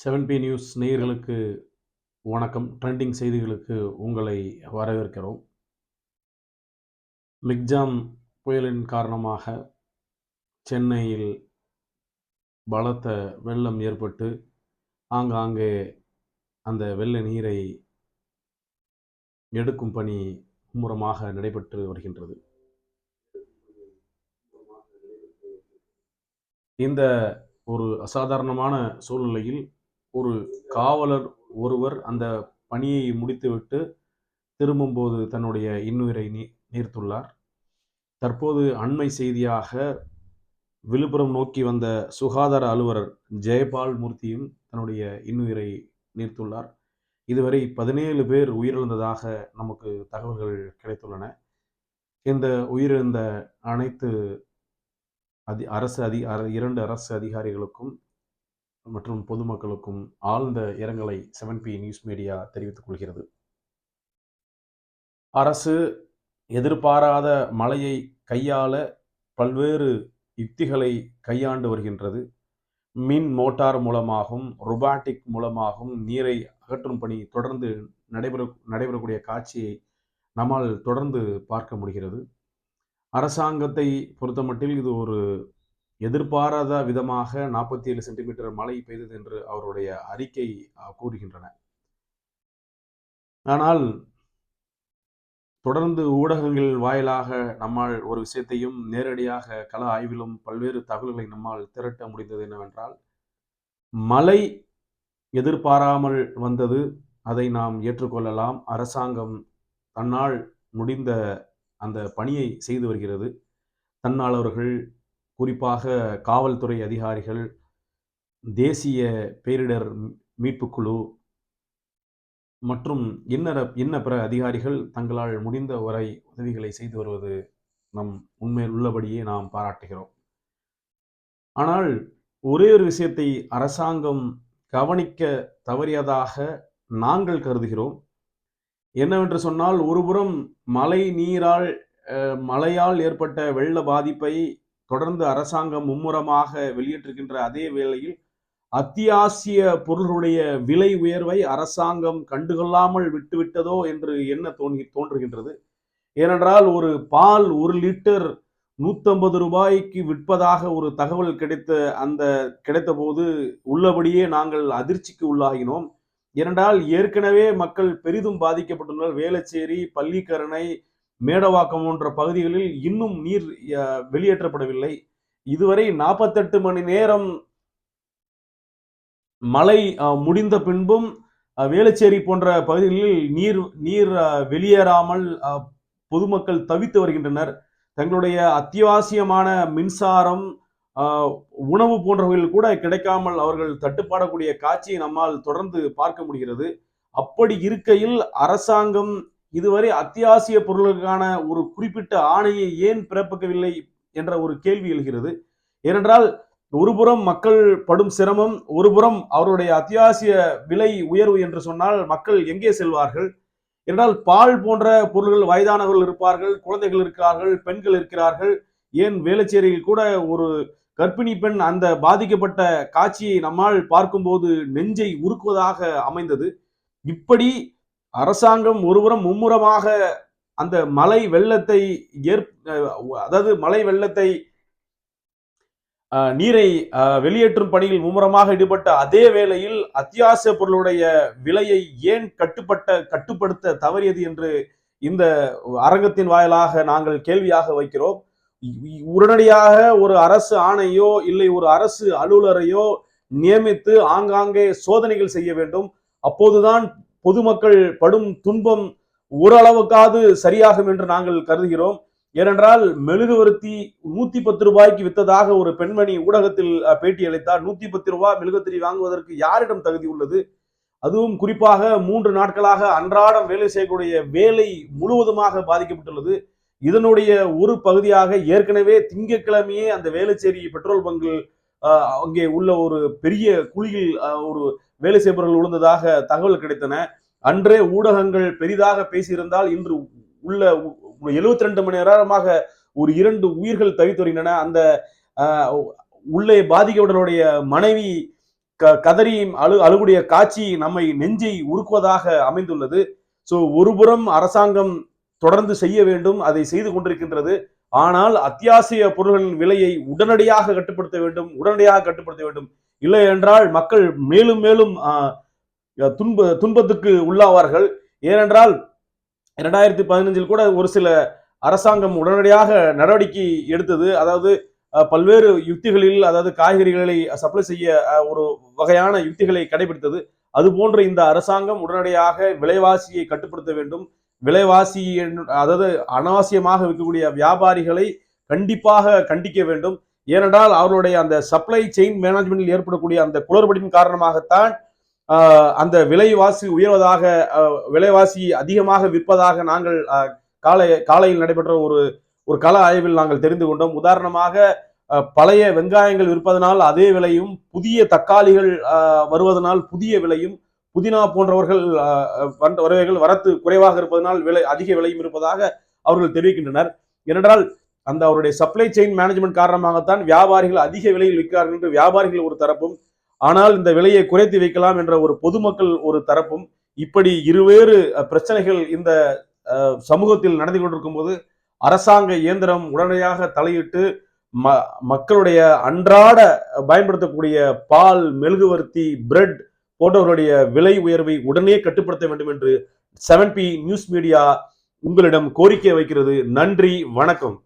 Seven B news நேயர்களுக்கு வணக்கம். Trending செய்திகளுக்கு உங்களை வரவேற்கிறோம். மிக்ஜாம் புயலின் காரணமாக சென்னையில் பலத்த வெள்ளம் ஏற்பட்டு ஆங்காங்கே அந்த வெள்ள நீரை எடுக்கும் பணி மும்முரமாக நடைபெற்று வருகின்றது. இந்த ஒரு அசாதாரணமான சூழ்நிலையில் ஒரு காவலர் ஒருவர் அந்த பணியை முடித்துவிட்டு திரும்பும்போது தன்னுடைய இன்னுயிரை நீ நீர்த்துள்ளார். தற்போது அண்மை செய்தியாக விழுப்புரம் நோக்கி வந்த சுகாதார அலுவலர் ஜெயபால் மூர்த்தியும் தன்னுடைய இன்னுயிரை நீர்த்துள்ளார். இதுவரை பதினேழு பேர் உயிரிழந்ததாக நமக்கு தகவல்கள் கிடைத்துள்ளன. இந்த உயிரிழந்த அனைத்து அதி அரசு அதி அர- இரண்டு அரசு அதிகாரிகளுக்கும் மற்றும் பொதுமக்களுக்கும் ஆழ்ந்த இரங்கலை செவன் பி நியூஸ் மீடியா தெரிவித்துக் கொள்கிறது. அரசு எதிர்பாராத மழையை கையாள பல்வேறு யுக்திகளை கையாண்டு வருகின்றது. மின் மோட்டார் மூலமாகவும் ரொபாட்டிக் மூலமாகவும் நீரை அகற்றும் பணி தொடர்ந்து நடைபெற நடைபெறக்கூடிய காட்சியை நம்மால் தொடர்ந்து பார்க்க முடிகிறது. அரசாங்கத்தை பொறுத்தமட்டில் இது ஒரு எதிர்பாராத விதமாக நாற்பத்தி ஏழு சென்டிமீட்டர் மழை பெய்தது என்று அவருடைய அறிக்கை கூறுகின்றன. ஆனால் தொடர்ந்து ஊடகங்கள் வாயிலாக நம்மால் ஒரு விஷயத்தையும் நேரடியாக கள ஆய்விலும் பல்வேறு தகவல்களை நம்மால் திரட்ட முடிந்தது என்னவென்றால் மழை எதிர்பாராமல் வந்தது அதை நாம் ஏற்றுக்கொள்ளலாம். அரசாங்கம் தன்னால் முடிந்த அந்த பணியை செய்து வருகிறது. தன்னாளர்கள் குறிப்பாக காவல்துறை அதிகாரிகள் தேசிய பேரிடர் மீட்புக்குழு மற்றும் இன்னர இன்ன பிற அதிகாரிகள் தங்களால் முடிந்த வரை உதவிகளை செய்து வருவது நம் உண்மையில் உள்ளபடியே நாம் பாராட்டுகிறோம். ஆனால் ஒரே ஒரு விஷயத்தை அரசாங்கம் கவனிக்க தவறியதாக நாங்கள் கருதுகிறோம். என்னவென்று சொன்னால் ஒருபுறம் மழை நீரால் மழையால் ஏற்பட்ட வெள்ள பாதிப்பை தொடர்ந்து அரசாங்கம் மும்முரமாக வெளியிட்டிருக்கின்ற அதே வேளையில் அத்தியாவசிய பொருள்களுடைய விலை உயர்வை அரசாங்கம் கண்டுகொள்ளாமல் விட்டுவிட்டதோ என்று என்ன தோன்றி தோன்றுகின்றது? ஏனென்றால் ஒரு பால் ஒரு லிட்டர் நூற்றம்பது ரூபாய்க்கு விற்பதாக ஒரு தகவல் கிடைத்த அந்த கிடைத்த போது உள்ளபடியே நாங்கள் அதிர்ச்சிக்கு உள்ளாகினோம். ஏனென்றால் ஏற்கனவே மக்கள் பெரிதும் பாதிக்கப்பட்டுள்ளனர். வேளச்சேரி பள்ளிக்கரணை மேடவாக்கம் போன்ற பகுதிகளில் இன்னும் நீர் வெளியேற்றப்படவில்லை. இதுவரை நாற்பத்தெட்டு மணி நேரம் மழை முடிந்த பின்பும் வேளச்சேரி போன்ற பகுதிகளில் நீர் நீர் வெளியேறாமல் பொதுமக்கள் தவித்து வருகின்றனர். தங்களுடைய அத்தியாவசியமான மின்சாரம் உணவு போன்றவைகள் கூட கிடைக்காமல் அவர்கள் தட்டுப்பாடக்கூடிய காட்சியை நம்மால் தொடர்ந்து பார்க்க முடிகிறது. அப்படி இருக்கையில் அரசாங்கம் இதுவரை அத்தியாவசிய பொருளுக்கான ஒரு குறிப்பிட்ட ஆணையை ஏன் பிறப்பிக்கவில்லை என்ற ஒரு கேள்வி எழுகிறது. ஏனென்றால் ஒருபுறம் மக்கள் படும் சிரமம் ஒருபுறம் அவருடைய அத்தியாவசிய விலை உயர்வு என்று சொன்னால் மக்கள் எங்கே செல்வார்கள்? என்றால் பால் போன்ற பொருள்கள் வயதானவர்கள் இருப்பார்கள் குழந்தைகள் இருக்கிறார்கள் பெண்கள் இருக்கிறார்கள். ஏன் வேளச்சேரியில் கூட ஒரு கர்ப்பிணி பெண் அந்த பாதிக்கப்பட்ட காட்சியை நம்மால் பார்க்கும்போது நெஞ்சை உருக்குவதாக அமைந்தது. இப்படி அரசாங்கம் ஒருபுறம் மும்முரமாக அந்த மலை வெள்ளத்தை ஏற் அதாவது மலை வெள்ளத்தை நீரை வெளியேற்றும் பணியில் மும்முரமாக ஈடுபட்ட அதே வேளையில் அத்தியாவசிய பொருளுடைய விலையை ஏன் கட்டுப்பட்ட கட்டுப்படுத்த தவறியது என்று இந்த அரங்கத்தின் வாயிலாக நாங்கள் கேள்வியாக வைக்கிறோம். உடனடியாக ஒரு அரசு ஆணையோ இல்லை ஒரு அரசு அலுவலரையோ நியமித்து ஆங்காங்கே சோதனைகள் செய்ய வேண்டும். அப்போதுதான் பொதுமக்கள் படும் துன்பம் ஓரளவுக்காவது சரியாகும் என்று நாங்கள் கருதுகிறோம். ஏனென்றால் மெழுகுவர்த்தி நூத்தி பத்து ரூபாய்க்கு வித்ததாக ஒரு பெண்மணி ஊடகத்தில் பேட்டி அளித்தார் நூத்தி பத்து ரூபாய் மெழுகுவர்த்தி வாங்குவதற்கு யாரிடம் தகுதி உள்ளது? அதுவும் குறிப்பாக மூன்று நாட்களாக அன்றாடம் வேலை செய்யக்கூடிய வேலை முழுவதுமாக பாதிக்கப்பட்டுள்ளது. இதனுடைய ஒரு பகுதியாக ஏற்கனவே திங்கட்கிழமையே அந்த வேலைச்சேரி பெட்ரோல் பங்கில் அங்கே உள்ள ஒரு பெரிய குழியில் அஹ், ஒரு வேலை செய்பவர்கள் விழுந்ததாக தகவல் கிடைத்தன. அன்றே ஊடகங்கள் பெரிதாக பேசியிருந்தால் இன்று உள்ள எழுபத்தி ரெண்டு மணி நேரமாக ஒரு இரண்டு உயிர்கள் தவித்து வருகின்றன அந்த உள்ளே பாதிக்கவுடனுடைய மனைவி க- கதறி அழு அழுகுடைய காட்சி நம்மை நெஞ்சை உருக்குவதாக அமைந்துள்ளது. ஸோ ஒருபுறம் அரசாங்கம் தொடர்ந்து செய்ய வேண்டும் அதை செய்து கொண்டிருக்கின்றது. ஆனால் அத்தியாவசிய பொருள்களின் விலையை உடனடியாக கட்டுப்படுத்த வேண்டும் உடனடியாக கட்டுப்படுத்த வேண்டும். இல்லை என்றால் மக்கள் மேலும் மேலும் துன்ப துன்பத்துக்கு உள்ளாவார்கள். ஏனென்றால் இரண்டாயிரத்தி பதினஞ்சில் கூட ஒரு சில அரசாங்கம் உடனடியாக நடவடிக்கை எடுத்தது. அதாவது பல்வேறு யுக்திகளில் அதாவது காய்கறிகளை சப்ளை செய்ய ஒரு வகையான யுக்திகளை கடைபிடித்தது. அதுபோன்ற இந்த அரசாங்கம் உடனடியாக விலைவாசியை கட்டுப்படுத்த வேண்டும். விலைவாசி அதாவது அனாவசியமாக விற்கக்கூடிய வியாபாரிகளை கண்டிப்பாக கண்டிக்க வேண்டும். ஏனென்றால் அவர்களுடைய அந்த சப்ளை செயின் மேனேஜ்மெண்டில் ஏற்படக்கூடிய அந்த குளறுபடியின் காரணமாகத்தான் அந்த விலைவாசி உயர்வதாக விலைவாசி அதிகமாக விற்பதாக நாங்கள் காலை காலையில் நடைபெற்ற ஒரு ஒரு கள ஆய்வில் நாங்கள் தெரிந்து கொண்டோம். உதாரணமாக பழைய வெங்காயங்கள் விற்பதனால் அதே விலையும் புதிய தக்காளிகள் வருவதனால் புதிய விலையும் புதினா போன்றவர்கள் வந்த வரவைகள் வரத்து குறைவாக இருப்பதனால் விலை அதிக விலையும் இருப்பதாக அவர்கள் தெரிவிக்கின்றனர். ஏனென்றால் அந்த அவருடைய சப்ளை செயின் மேனேஜ்மெண்ட் காரணமாகத்தான் வியாபாரிகள் அதிக விலையில் விற்கிறார்கள் என்று வியாபாரிகள் ஒரு தரப்பும் ஆனால் இந்த விலையை குறைத்து வைக்கலாம் என்ற ஒரு பொதுமக்கள் ஒரு தரப்பும் இப்படி இருவேறு பிரச்சனைகள் இந்த சமூகத்தில் நடந்து கொண்டிருக்கும் போது அரசாங்க இயந்திரம் உடனடியாக தலையிட்டு ம மக்களுடைய அன்றாட பயன்படுத்தக்கூடிய பால் மெழுகுவர்த்தி பிரெட் போன்றவர்களுடைய விலை உயர்வை உடனே கட்டுப்படுத்த வேண்டும் என்று செவன் பி நியூஸ் மீடியா உங்களிடம் கோரிக்கை வைக்கிறது. நன்றி வணக்கம்.